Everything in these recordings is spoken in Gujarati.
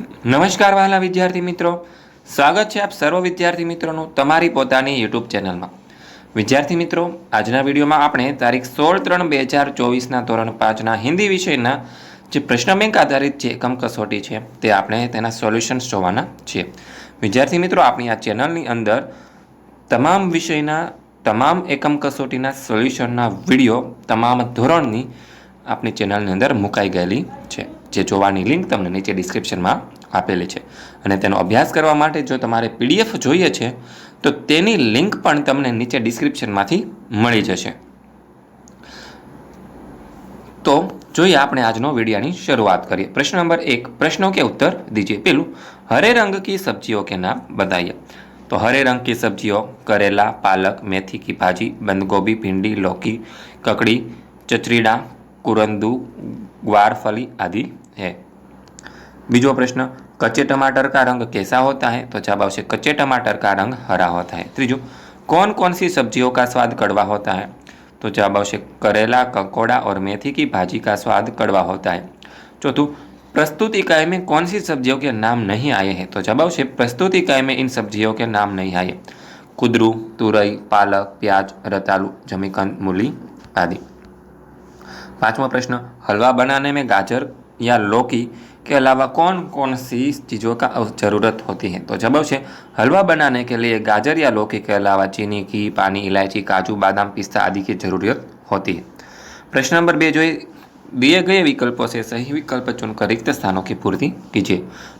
નમસ્કાર વહાલા વિદ્યાર્થી મિત્રો. સ્વાગત છે આપ સર્વ વિદ્યાર્થી મિત્રોનું તમારી પોતાની યુટ્યુબ ચેનલમાં. વિદ્યાર્થી મિત્રો, આજના વિડીયોમાં આપણે તારીખ સોળ ત્રણ બે હજાર ચોવીસના ધોરણ પાંચના હિન્દી વિષયના જે પ્રશ્ન બેંક આધારિત જે એકમ કસોટી છે, તે આપણે તેના સોલ્યુશન્સ જોવાના છીએ. વિદ્યાર્થી મિત્રો, આપણી આ ચેનલની અંદર તમામ વિષયના, તમામ એકમ કસોટીના સોલ્યુશનના વીડિયો તમામ ધોરણની આપણી ચેનલની અંદર મુકાઈ ગયેલી છે. જે જોવાની લિંક તમને નીચે ડિસ્ક્રિપ્શનમાં આપેલી છે. અને તેનો અભ્યાસ કરવા માટે જો તમારે પીડીએફ જોઈએ છે, તો તેની લિંક પણ તમને નીચે ડિસ્ક્રિપ્શનમાંથી મળી જશે. તો જોઈએ આપણે આજનો વિડિયાની શરૂઆત કરીએ. પ્રશ્ન નંબર એક, પ્રશ્નો કે ઉત્તર દીજીએ પેલું, હરે રંગ કી સબ્જીઓ કે નામ બતાઈએ. તો હરે રંગ કી સબ્જીઓ, કરેલા, પાલક, મેથી કી ભાજી, બંદગોબી, ભીંડી, લોકી, કકડી, ચચરીડા, કુરંદુ, ગ્વારફલી આદિ है बीजो प्रश्न कच्चे टमाटर का रंग कैसा होता है तो जवाब आवश्यक कच्चे टमाटर का रंग हरा होता है ત્રીજું कौन कौन सी सब्जियों का स्वाद कड़वा होता है तो जवाब आवश्यक करेला ककोड़ा और मेथी की भाजी का स्वाद कड़वा होता है चौथું प्रस्तुत इकाई में कौन सी सब्जियों के नाम नहीं आए हैं तो जवाब आवश्यक प्रस्तुत इकाई में इन सब्जियों के नाम नहीं आए कुदरू तुरई पालक प्याज रतालू जमीकंद मूली आदि पांचवा प्रश्न हलवा बनाने में गाजर या लौकी के अलावा कौन कौन सी चीज़ों का ज़रूरत होती है? तो जब से हलवा बनाने के लिए गाजर या लौकी के अलावा चीनी की, पानी, इलायची, काजू, बादाम पिस्ता आदि की ज़रूरत होती है। प्रश्न नंबर बे जो दिए गए विकल्पों से सही विकल्प चुनकर रिक्त स्थानों की पूर्ति कीजिए।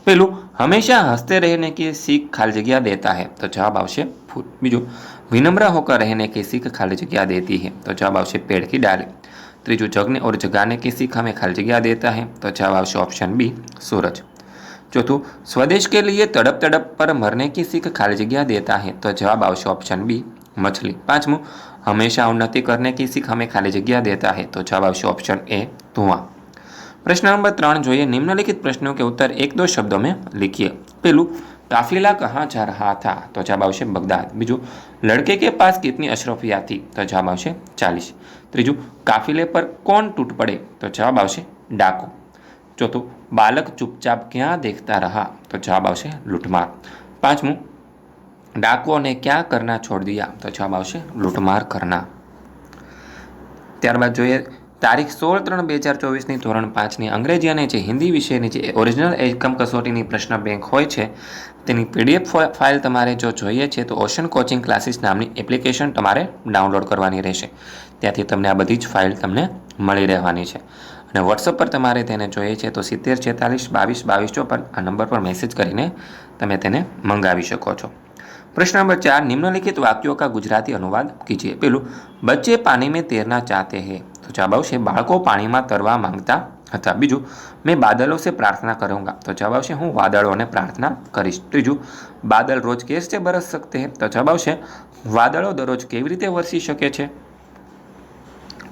पहलू, हमेशा हँसते रहने की सीख खाली जगह देता है तो जवाब आवश्य फूल बीजो विनम्र होकर रहने की सीख खाली जगह देती है तो जवाब आवश्यक पेड़ की डाली ત્રીજું जगने और जगाने की सीख हमें खाली जगह देता है तो जवाब આવશે ऑप्शन बी सूरज चौथું स्वदेश के लिए तड़प तड़प पर मरने की सीख खाली जगह देता है तो जवाब આવશે ऑप्शन बी मछली પાંચમું हमेशा उन्नति करने की सीख हमें खाली जगह देता है तो जवाब આવશે ऑप्शन ए धुआं प्रश्न नंबर ત્રણ જોઈએ निम्नलिखित प्रश्नों के उत्तर एक दो शब्दों में लिखिए પેલું काफिला कहाँ जा रहा था तो जवाब આવશે બગદાદ બીજું लड़के के पास कितनी अशरफिया थी तो जवाब આવશે ચાલીસ ત્રીજું કાફિલે પર કોણ તૂટ પડે તો જવાબ આવશે ડાકુ ચોથું બાલક ચૂપચાપ ક્યાં દેખતા રહા તો જવાબ આવશે લૂંટમાર પાંચમું ડાકુઓ ને ક્યાં કરના છોડ દિયા તો જવાબ આવશે લૂંટમાર કરના ત્યારબાદ જોઈએ તારીખ સોળ ત્રણ બે હજાર ચોવીસની ધોરણ પાંચની અંગ્રેજી અને જે હિન્દી વિષયની જે ઓરિજિનલ એકમ કસોટીની પ્રશ્ન બેંક હોય છે, તેની પીડીએફ ફાઇલ તમારે જો જોઈએ છે, તો ઓશન કોચિંગ ક્લાસીસ નામની એપ્લિકેશન તમારે ડાઉનલોડ કરવાની રહેશે. ત્યાંથી તમને આ બધી જ ફાઇલ તમને મળી રહેવાની છે. અને વોટ્સઅપ પર તમારે તેને જોઈએ છે, તો સિત્તેર છેતાલીસ બાવીસ બાવીસ ચોપન આ નંબર પર મેસેજ કરીને તમે તેને મંગાવી શકો છો. પ્રશ્ન નંબર ચાર, નિમ્નલિખિત વાક્યો કા ગુજરાતી અનુવાદ કીજીએ. પેલું, બચ્ચે પાણી તેરના ચાતે હે. તો જવાબ આવશે, બાળકો પાણીમાં તરવા માંગતા હતા. બીજું, મેં બાદલો સે પ્રાર્થના કरूंगा તો જવાબ આવશે, હું વાદળોને પ્રાર્થના કરીશ. ત્રીજું, બાદલ રોજ કેસે બરસ શકતે તો જવાબ આવશે, વાદળો દરરોજ કેવી રીતે વરસી શકે છે?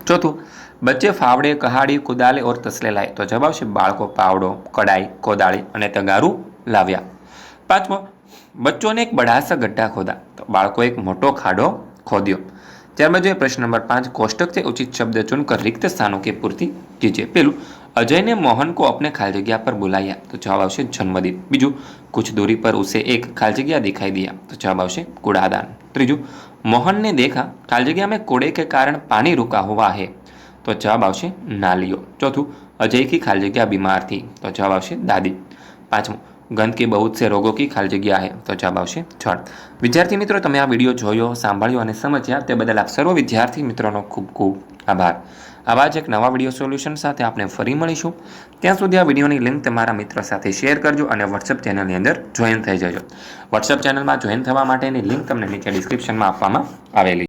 ચોથું, બચ્ચે ફાવડે, કહાડી, કુદાલે ઓર તસલે લાય. તો જવાબ આવશે, બાળકો પાવડો કડાઈ કોદાળી અને તગારું લાવ્યા. પાંચમો, બચ્ચોને એક બઢાસા ગઢ્ઢા ખોદા. તો બાળકો એક મોટો ખાડો ખોદ્યો. ત્યારબાદ જોઈએ પ્રશ્ન નંબર પાંચ कोष्टक से उचित शब्द चुनकर रिक्त स्थानों की पूर्ति कीजिए પેલું अजय ने मोहन को अपने खाली जगह पर बुलाया तो जवाब આવશે જન્મદિન બીજું कुछ दूरी पर उसे एक खाली जगह दिखाई दिया तो जवाब આવશે कूड़ादान ત્રીજું मोहन ने देखा खाली जगह में कूड़े के कारण पानी रुका हुआ है तो जवाब આવશે नालियों ચોથું अजय की खाली जगह बीमार थी तो जवाब આવશે दादी પાંચમું ગંદકી બહુત છે, રોગો કી ખાલી જગ્યા હે. તો જવાબ આવશે જળ વિદ્યાર્થી મિત્રો, તમે આ વીડિયો જોયો, સાંભળ્યો અને સમજ્યા, તે બદલ આપ સર્વ વિદ્યાર્થી મિત્રોનો ખૂબ ખૂબ આભાર. આવા જ એક નવા વીડિયો સોલ્યુશન સાથે આપણે ફરી મળીશું. ત્યાં સુધી આ વિડીયોની લિંક તમારા મિત્રો સાથે શેર કરજો અને વોટ્સઅપ ચેનલની અંદર જોઈન થઈ જજો. વોટ્સઅપ ચેનલમાં જોઈન થવા માટેની લિંક તમને નીચે ડિસ્ક્રિપ્શનમાં આપવામાં આવેલી